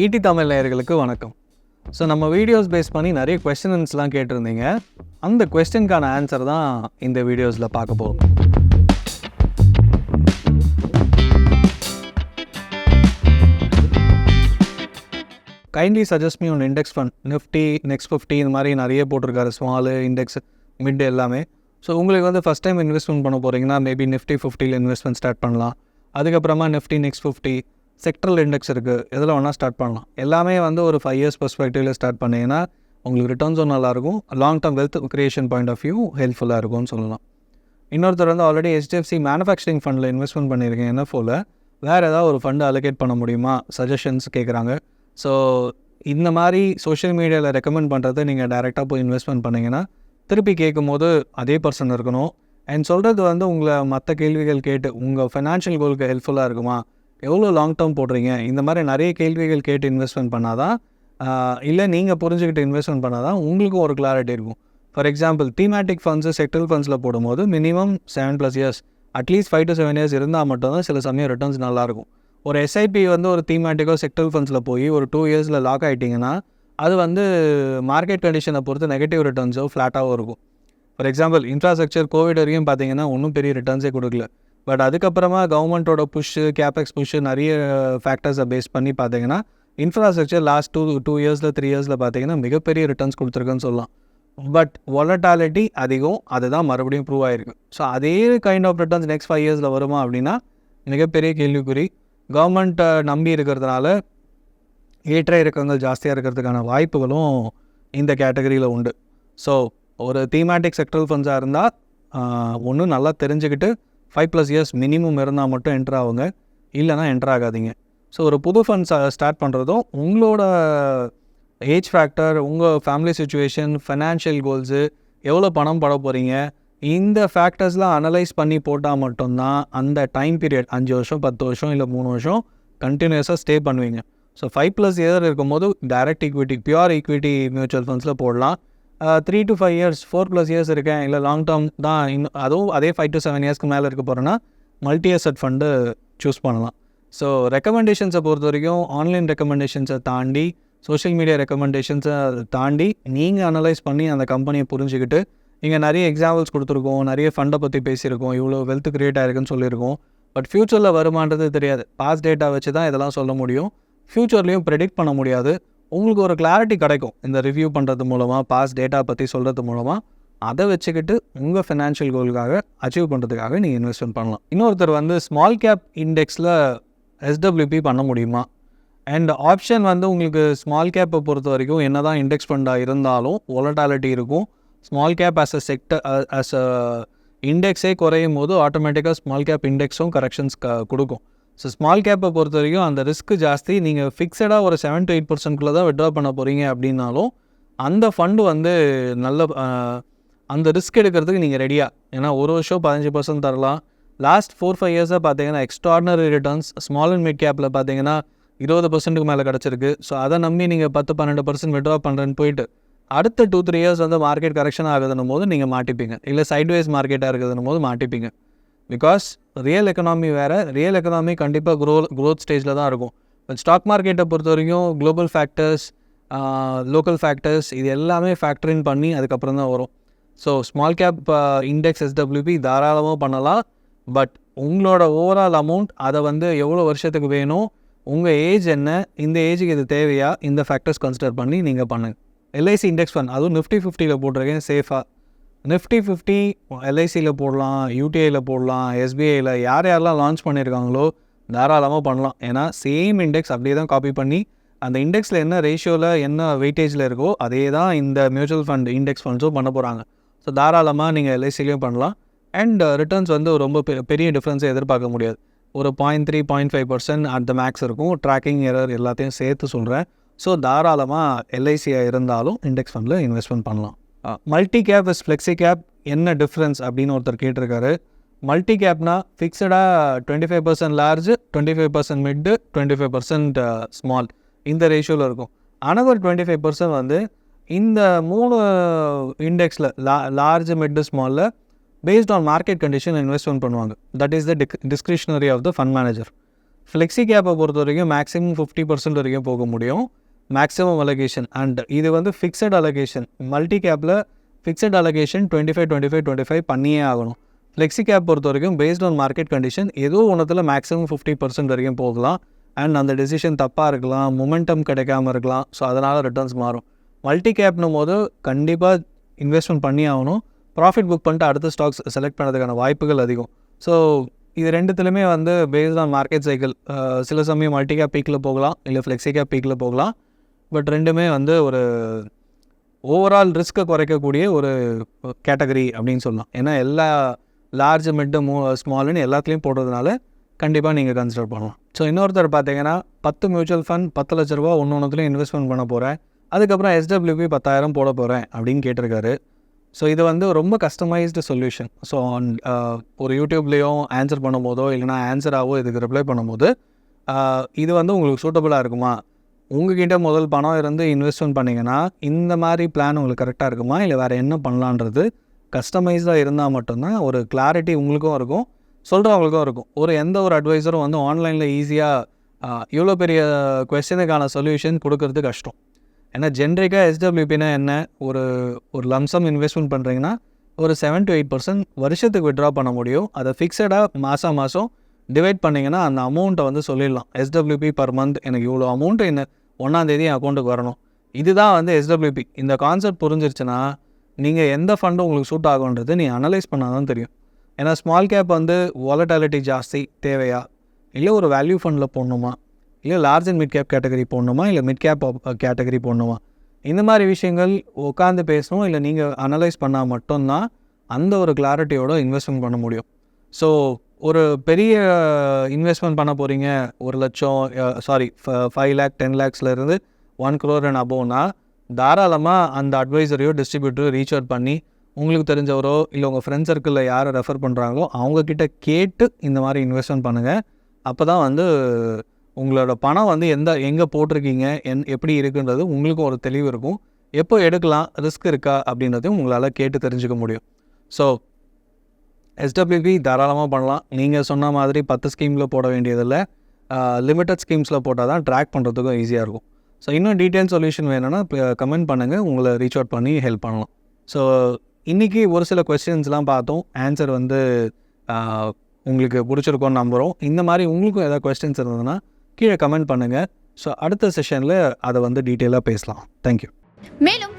ED Tamil நேயர்களுக்கு வணக்கம். So நம்ம வீடியோஸ் பேஸ் பண்ணி நிறைய கொஸ்டின்ஸ்லாம் கேட்டிருந்தீங்க. அந்த கொஸ்டினுக்கான ஆன்சர் தான் இந்த வீடியோஸில் பார்க்க போகிறோம் kindly suggest me one index fund Nifty next fifty இந்த மாதிரி நிறைய போட்டிருக்காரு ஸ்மாலு இண்டெக்ஸ் மிட் எல்லாமே. ஸோ உங்களுக்கு வந்து ஃபஸ்ட் டைம் இன்வெஸ்ட்மெண்ட் பண்ண போகிறீங்கன்னா மேபி நிஃப்டி ஃபிஃப்டியில் இன்வெஸ்ட்மெண்ட் ஸ்டார்ட் பண்ணலாம். அதுக்கப்புறமா Nifty next fifty sectoral index இருக்குது எதில் வேணால் ஸ்டார்ட் பண்ணலாம். எல்லாமே வந்து ஒரு ஃபைவ் இயர்ஸ் பெர்ஸ்பெக்டிவில் ஸ்டார்ட் பண்ணீங்கன்னா உங்களுக்கு ரிட்டர்ன்ஸும் நல்லாயிருக்கும் long term wealth creation point of view ஹெல்ப்ஃபுல்லாக இருக்கும்னு சொல்லலாம். இன்னொருத்தர் வந்து ஆல்ரெடி ஹெச்டிஎஃப்சி மேனுஃபேக்சரிங் ஃபண்டில் இன்வெஸ்ட்மெண்ட் பண்ணியிருக்கேன் என்எஃப்ஓவில் வேறு ஏதாவது ஒரு ஃபண்டு அலோகேட் பண்ண முடியுமா? சஜஷன்ஸ் கேட்குறாங்க ஸோ இந்த மாதிரி சோஷியல் மீடியாவில் ரெக்கமெண்ட் பண்ணுறது நீங்கள் டேரெக்டாக போய் இன்வெஸ்ட்மெண்ட் பண்ணிங்கன்னா திருப்பி கேட்கும்போது அதே பர்சன் இருக்கணும். அண்ட் சொல்கிறது வந்து உங்களை மற்ற கேள்விகள் கேட்டு உங்கள் ஃபைனான்ஷியல் கோலுக்கு ஹெல்ப்ஃபுல்லாக இருக்குமா? எவ்வளோ லாங் டேர்ம் போடுறீங்க? இந்த மாதிரி நிறைய கேள்விகள் கேட்டு இன்வெஸ்ட்மெண்ட் பண்ணாதான் இல்லை நீங்கள் புரிஞ்சுக்கிட்டு இன்வெஸ்ட்மெண்ட் பண்ணாதான் உங்களுக்கும் ஒரு கிளாரிட்டி இருக்கும். For example thematic funds sectoral ஃபண்ட்ஸில் போடும்போது minimum seven plus years at least five to seven years இருந்தால் மட்டும்தான் சில சமயம் ரிட்டர்ன்ஸ் நல்லாயிருக்கும். ஒரு எஸ்ஐபி வந்து ஒரு தீமேட்டிக்கோ செக்டல் ஃபண்ட்ஸில் போய் ஒரு டூ இயர்ஸில் லாக் ஆகிட்டிங்கன்னா அது வந்து மார்க்கெட் கண்டிஷனை பொறுத்து நெகட்டிவ் ரிட்டர்ன்ஸோ ஃப்ளாட்டாகவும் இருக்கும். ஃபார் எக்ஸாம்பிள் இன்ஃப்ராஸ்ட்ரக்சர் கோவிட் வரைக்கும் பார்த்தீங்கன்னா ஒன்றும் பெரிய ரிட்டர்ன்ஸே கொடுக்கல. பட் அதுக்கப்புறமா கவர்மெண்ட்டோட புஷ்ஷு கேபெக்ஸ் புஷ்ஷு நிறைய uh, ஃபேக்டர்ஸை பேஸ் பண்ணி பார்த்தீங்கன்னா இன்ஃப்ராஸ்ட்ரக்சர் லாஸ்ட் டூ டூ இயர்ஸில் த்ரீ இயர்ஸில் பார்த்தீங்கன்னா மிகப்பெரிய ரிட்டர்ன்ஸ் கொடுத்துருக்குன்னு சொல்லலாம். பட் ஒலட்டாலிட்டி அதிகம். அதுதான் மறுபடியும் ப்ரூவ் ஆகிருக்கு ஸோ அதே kind of returns next five இயர்ஸில் வருமா அப்படின்னா மிகப்பெரிய கேள்விக்குறி. கவர்மெண்ட்டை uh, நம்பி இருக்கிறதுனால ஏற்ற இறக்கங்கள் ஜாஸ்தியாக இருக்கிறதுக்கான வாய்ப்புகளும் இந்த கேட்டகரியில் உண்டு. ஸோ ஒரு தீமேட்டிக் செக்டரல் ஃபண்ட்ஸாக இருந்தால் ஒன்றும் நல்லா தெரிஞ்சுக்கிட்டு ஃபைவ் ப்ளஸ் இயர்ஸ் மினிமம் இருந்தால் மட்டும் என்ட்ரு ஆகுங்க இல்லைனா என்ட்ரு ஆகாதீங்க. ஸோ ஒரு புது ஃபண்ட் ஸ்டார்ட் பண்ணுறதும் உங்களோட ஏஜ் ஃபேக்டர் உங்கள் ஃபேமிலி சுச்சுவேஷன் ஃபினான்ஷியல் கோல்ஸு எவ்வளோ பணம் பட போகிறீங்க இந்த ஃபேக்டர்ஸ்லாம் அனலைஸ் பண்ணி போட்டால் மட்டும்தான் அந்த டைம் பீரியட் அஞ்சு வருஷம் பத்து வருஷம் இல்லை மூணு வருஷம் கண்டினியூஸாக ஸ்டே பண்ணுவீங்க. ஸோ ஃபைவ் ப்ளஸ் இயர் இருக்கும்போது direct equity pure equity mutual ஃபண்ட்ஸில் போடலாம். Three to five years four plus years இருக்கேன். இல்லை லாங் டேர்ம் தான் இன்னும் அதுவும் அதே ஃபைவ் டு செவன் இயர்ஸ்க்கு மேலே இருக்க போகிறேன்னா மல்டி அசட் ஃபண்டு சூஸ் பண்ணலாம். ஸோ ரெக்கமெண்டேஷன்ஸை பொறுத்த வரைக்கும் ஆன்லைன் ரெக்கமெண்டேஷன்ஸை தாண்டி சோஷியல் மீடியா ரெக்கமெண்டேஷன்ஸை தாண்டி நீங்கள் அனலைஸ் பண்ணி அந்த கம்பெனியை புரிஞ்சுக்கிட்டு இங்கே நிறைய எக்ஸாம்பிள்ஸ் கொடுத்துருக்கோம் நிறைய ஃபண்டை பற்றி பேசியிருக்கோம் இவ்வளோ வெல்த் க்ரியேட் ஆயிருக்குன்னு சொல்லியிருக்கோம். பட் ஃப்யூச்சரில் வருமானது தெரியாது. பாஸ் டேட்டா வச்சு தான் இதெல்லாம் சொல்ல முடியும். ஃப்யூச்சர்லேயும் ப்ரெடிக்ட் பண்ண முடியாது. உங்களுக்கு ஒரு கிளாரிட்டி கிடைக்கும். இந்த ரிவ்யூ பண்ணுறது மூலமாக பாஸ் டேட்டா பற்றி சொல்கிறது மூலமாக அதை வச்சுக்கிட்டு உங்கள் ஃபினான்ஷியல் கோலுக்காக அச்சீவ் பண்ணுறதுக்காக நீங்கள் இன்வெஸ்ட்மெண்ட் பண்ணலாம். இன்னொருத்தர் வந்து ஸ்மால் கேப் இண்டெக்ஸில் எஸ்டபிள்யூபி பண்ண முடியுமா? அண்ட் ஆப்ஷன் வந்து உங்களுக்கு ஸ்மால் கேப்பை பொறுத்த வரைக்கும் என்ன தான் இண்டெக்ஸ் ஃபண்டாக இருந்தாலும் ஒலட்டாலிட்டி இருக்கும். Small cap as a sector as a இண்டெக்ஸே குறையும் போது ஆட்டோமேட்டிக்காக ஸ்மால் கேப் இண்டெக்ஸும் கரெக்ஷன்ஸ் க கொடுக்கும். ஸோ ஸ்மால் கேப்பை பொறுத்த வரைக்கும் அந்த ரிஸ்க் ஜாஸ்தி. நீங்கள் ஃபிக்ஸடாக ஒரு செவன் டு எயிட் பர்சன்ட்குள்ளே தான் விட்ரா பண்ண போகிறீங்க அப்படின்னாலும் அந்த ஃபண்டு வந்து நல்ல அந்த ரிஸ்க் எடுக்கிறதுக்கு நீங்கள் ரெடியாக ஏன்னா ஒரு வருஷம் பதினஞ்சு பர்சன்ட் தரலாம். லாஸ்ட் ஃபோர் ஃபைவ் இயர்ஸாக பார்த்தீங்கன்னா extraordinary returns small and mid கேப்பில் பார்த்தீங்கன்னா இருபது பர்சன்ட்டுக்கு மேலே கிடச்சிருக்கு. ஸோ அதை நம்பி நீங்கள் பத்து பன்னெண்டு பர்சன்ட் விட்ரா பண்ணுறேன்னு போயிட்டு அடுத்த டூ த்ரீ இயர்ஸ் வந்து மார்க்கெட் கரெக்ஷன் ஆகுதுன்னும் போது நீங்கள் மாட்டிப்பீங்க. இல்லை சைட்வேஸ் மார்க்கெட்டாக இருக்குதுன்னும் போது மாட்டிப்பீங்க. பிகாஸ் ரியல் எக்கனாமி வேறு ரியல் எக்கனாமி கண்டிப்பாக க்ரோ க்ரோத் ஸ்டேஜில் தான் இருக்கும். பட் ஸ்டாக் மார்க்கெட்டை பொறுத்த வரைக்கும் குளோபல் ஃபேக்டர்ஸ் லோக்கல் ஃபேக்டர்ஸ் இது எல்லாமே ஃபேக்டரின் பண்ணி அதுக்கப்புறம் தான் வரும். So small cap index SWP தாராளமாக பண்ணலாம். பட் உங்களோட ஓவரால் அமௌண்ட் அதை வந்து எவ்வளோ வருஷத்துக்கு வேணும் உங்கள் ஏஜ் என்ன இந்த ஏஜுக்கு இது தேவையா இந்த ஃபேக்டர்ஸ் கன்சிடர் பண்ணி நீங்கள் பண்ணுங்கள் எல்ஐசி இண்டெக்ஸ் ஃபண்ட் அதுவும் நிஃப்டி ஃபிஃப்டியில் போட்டிருக்கேன் சேஃபாக நிஃப்டி ஃபிஃப்டி எல்ஐசியில் போடலாம் யூடிஐயில் போடலாம் எஸ்பிஐயில் யார் யாரெல்லாம் லான்ச் பண்ணியிருக்காங்களோ தாராளமாக பண்ணலாம். ஏன்னா சேம் இண்டெக்ஸ் அப்படியே தான் காப்பி பண்ணி அந்த இண்டெக்ஸில் என்ன ரேஷியோவில் என்ன வெயிட்டேஜில் இருக்கோ அதே தான் இந்த மியூச்சுவல் ஃபண்ட் இண்டெக்ஸ் ஃபண்ட்ஸும் பண்ண போகிறாங்க ஸோ தாராளமாக நீங்கள் எல்ஐசிலையும் பண்ணலாம். அண்ட் ரிட்டர்ன்ஸ் uh, வந்து ரொம்ப பெ- பெரிய டிஃப்ரென்ஸை எதிர்பார்க்க முடியாது. ஒரு point three point five percent at the max இருக்கும். ட்ராக்கிங் எரர் எல்லாத்தையும் சேர்த்து சொல்கிறேன் ஸோ தாராளமாக எல்ஐசியாக இருந்தாலும் இண்டெக்ஸ் ஃபண்டில் இன்வெஸ்ட்மெண்ட் பண்ணலாம். Multi cap is flexi cap என்ன டிஃப்ரென்ஸ் அப்படின்னு ஒருத்தர் கேட்டிருக்காரு. மல்டி கேப்னா ஃபிக்ஸடாக twenty five percent large twenty five percent mid twenty five percent small இந்த ரேஷியோவில் இருக்கும். அனதர் டுவெண்ட்டி ஃபைவ் பர்சன்ட் வந்து இந்த மூணு இண்டெக்ஸில் லா large mid ஸ்மாலில் based on market condition investment பண்ணுவாங்க. That is the tick discretionary of the fund manager flexi கேப்பை பொறுத்த வரைக்கும் மேக்ஸிமம் ஃபிஃப்டி பர்சன்ட் வரைக்கும் போக முடியும். மேக்ஸிமம் அலகேஷன் அண்ட் இது வந்து ஃபிக்ஸட் அலகேஷன் மல்டி கேப்பில் fixed allocation twenty five twenty five twenty five பண்ணியே ஆகணும். ஃப்ளெக்ஸி கேப் பொறுத்த வரைக்கும் பேஸ்ட் ஆன் மார்க்கெட் கண்டிஷன் ஏதோ ஒன்றத்தில் மேக்ஸிமம் ஃபிஃப்டி பர்சன்ட் வரைக்கும் போகலாம். அண்ட் அந்த டெசிஷன் தப்பாக இருக்கலாம் மொமெண்டம் கிடைக்காம இருக்கலாம். ஸோ அதனால் ரிட்டர்ன்ஸ் மாறும். மல்டி கேப்னும் போது கண்டிப்பாக இன்வெஸ்ட்மெண்ட் பண்ணி ஆகணும். ப்ராஃபிட் புக் பண்ணிட்டு அடுத்த ஸ்டாக்ஸ் செலக்ட் பண்ணுறதுக்கான வாய்ப்புகள் அதிகம். ஸோ இது ரெண்டுத்துலையுமே வந்து பேஸ்ட் ஆன் மார்க்கெட் சைக்கிள் சில சமயம் மல்டி கேப் பீக்கில் போகலாம் இல்லை ஃப்ளெக்ஸி கேப் பீக்கில் போகலாம். பட் ரெண்டுமே வந்து ஒரு ஓவரால் ரிஸ்க்கை குறைக்கக்கூடிய ஒரு கேட்டகரி அப்படின்னு சொல்லலாம். ஏன்னா எல்லா லார்ஜ் மிட்டு மூ ஸ்மால்னு எல்லாத்துலேயும் போடுறதுனால கண்டிப்பாக நீங்கள் கன்சிடர் பண்ணலாம். ஸோ இன்னொருத்தர் பார்த்தீங்கன்னா பத்து மியூச்சுவல் ஃபண்ட் பத்து லட்ச ரூபா ஒன்று ஒன்றுத்துலையும் இன்வெஸ்ட்மெண்ட் பண்ண போகிறேன் அதுக்கப்புறம் எஸ்டபிள்யூபி பத்தாயிரம் போட போகிறேன் அப்படின்னு கேட்டிருக்காரு. ஸோ இது வந்து ரொம்ப கஸ்டமைஸ்டு சொல்யூஷன் ஸோ ஒரு யூடியூப்லேயும் ஆன்சர் பண்ணும்போதோ இல்லைனா ஆன்சராகவோ இதுக்கு ரிப்ளை பண்ணும்போது uh, இது வந்து உங்களுக்கு சூட்டபுளாக இருக்குமா? உங்ககிட்ட முதல் பணம் இருந்து இன்வெஸ்ட்மெண்ட் பண்ணிங்கன்னா இந்த மாதிரி பிளான் உங்களுக்கு கரெக்டாக இருக்குமா? இல்லை வேறு என்ன பண்ணலான்றது? கஸ்டமைஸ்டாக இருந்தால் மட்டும்தான் ஒரு கிளாரிட்டி உங்களுக்கும் இருக்கும் சொல்கிறவங்களுக்கும் இருக்கும். ஒரு எந்த ஒரு அட்வைஸரும் வந்து ஆன்லைனில் ஈஸியாக இவ்வளோ பெரிய கொஸ்டினுக்கான சொல்யூஷன் கொடுக்கறது கஷ்டம். ஏன்னா ஜென்ரிக்காக எஸ்டபிள்யூபினா என்ன? ஒரு ஒரு லம்சம் இன்வெஸ்ட்மெண்ட் பண்ணுறீங்கன்னா ஒரு செவன் டு எயிட் பர்சன்ட் வருஷத்துக்கு விட்ரா பண்ண முடியும். அதை ஃபிக்ஸடாக மாதம் மாதம் டிவைட் பண்ணிங்கன்னா அந்த அமௌண்ட்டை வந்து சொல்லிடலாம். எஸ்டபிள்யூபி பர் மந்த் எனக்கு இவ்வளோ அமௌண்ட்டு என்ன? ஒன்றாந்தேதி என் அக்கௌண்ட்டுக்கு வரணும். இதுதான் வந்து எஸ்டபிள்யூபி இந்த கான்செப்ட் புரிஞ்சிருச்சுன்னா நீங்கள் எந்த ஃபண்டு உங்களுக்கு சூட் ஆகுன்றது நீ அனலைஸ் பண்ணால் தான் தெரியும். ஏன்னா ஸ்மால் கேப் வந்து வாலட்டாலிட்டி ஜாஸ்தி தேவையா? இல்லை ஒரு வேல்யூ ஃபண்டில் போடணுமா? இல்லை large and mid cap category போடணுமா? இல்லை மிட் கேப் கேட்டகரி போடணுமா? இந்த மாதிரி விஷயங்கள் உட்காந்து பேசணும். இல்லை நீங்கள் அனலைஸ் பண்ணால் மட்டும்தான் அந்த ஒரு கிளாரிட்டியோட இன்வெஸ்ட்மெண்ட் பண்ண முடியும். ஸோ ஒரு பெரிய இன்வெஸ்ட்மெண்ட் பண்ண போகிறீங்க ஒரு லட்சம் சாரி ஃபைவ் லேக் டென் லேக்ஸ்லேருந்து ஒன் க்ரோர் அண்ட் அபோவ்னா தாராளமாக அந்த அட்வைசரையோ டிஸ்ட்ரிபியூட்டரோ ரீச் அவுட் பண்ணி உங்களுக்கு தெரிஞ்சவரோ இல்லை உங்கள் ஃப்ரெண்ட் சர்க்கிளில் யாரை ரெஃபர் பண்ணுறாங்களோ அவங்கக்கிட்ட கேட்டு இந்த மாதிரி இன்வெஸ்ட்மெண்ட் பண்ணுங்கள் அப்போ தான் வந்து உங்களோட பணம் வந்து எந்த எங்கே போட்டிருக்கீங்க என் எப்படி இருக்குன்றது உங்களுக்கும் ஒரு தெளிவு இருக்கும். எப்போ எடுக்கலாம் ரிஸ்க் இருக்கா அப்படின்றதையும் உங்களால் கேட்டு தெரிஞ்சுக்க முடியும். ஸோ எஸ்டபிள்யூபி தாராளமாக பண்ணலாம். நீங்கள் சொன்ன மாதிரி பத்து ஸ்கீமில் போட வேண்டியதில்லை. லிமிட்டட் ஸ்கீம்ஸில் போட்டால் தான் ட்ராக் பண்ணுறதுக்கும் ஈஸியாக இருக்கும். ஸோ இன்னும் டீட்டெயில் சொல்யூஷன் வேணும்னா கமெண்ட் பண்ணுங்கள் உங்களை ரீச் அவுட் பண்ணி ஹெல்ப் பண்ணலாம். ஸோ இன்றைக்கி ஒரு சில கொஸ்டின்ஸ்லாம் பார்த்தோம். ஆன்சர் வந்து உங்களுக்கு பிடிச்சிருக்கோன்னு நம்புகிறோம் இந்த மாதிரி உங்களுக்கும் ஏதாவது கொஸ்டின்ஸ் இருந்ததுன்னா கீழே கமெண்ட் பண்ணுங்கள் ஸோ அடுத்த செஷனில் அதை வந்து டீட்டெயிலாக பேசலாம். தேங்க்யூ மேலும்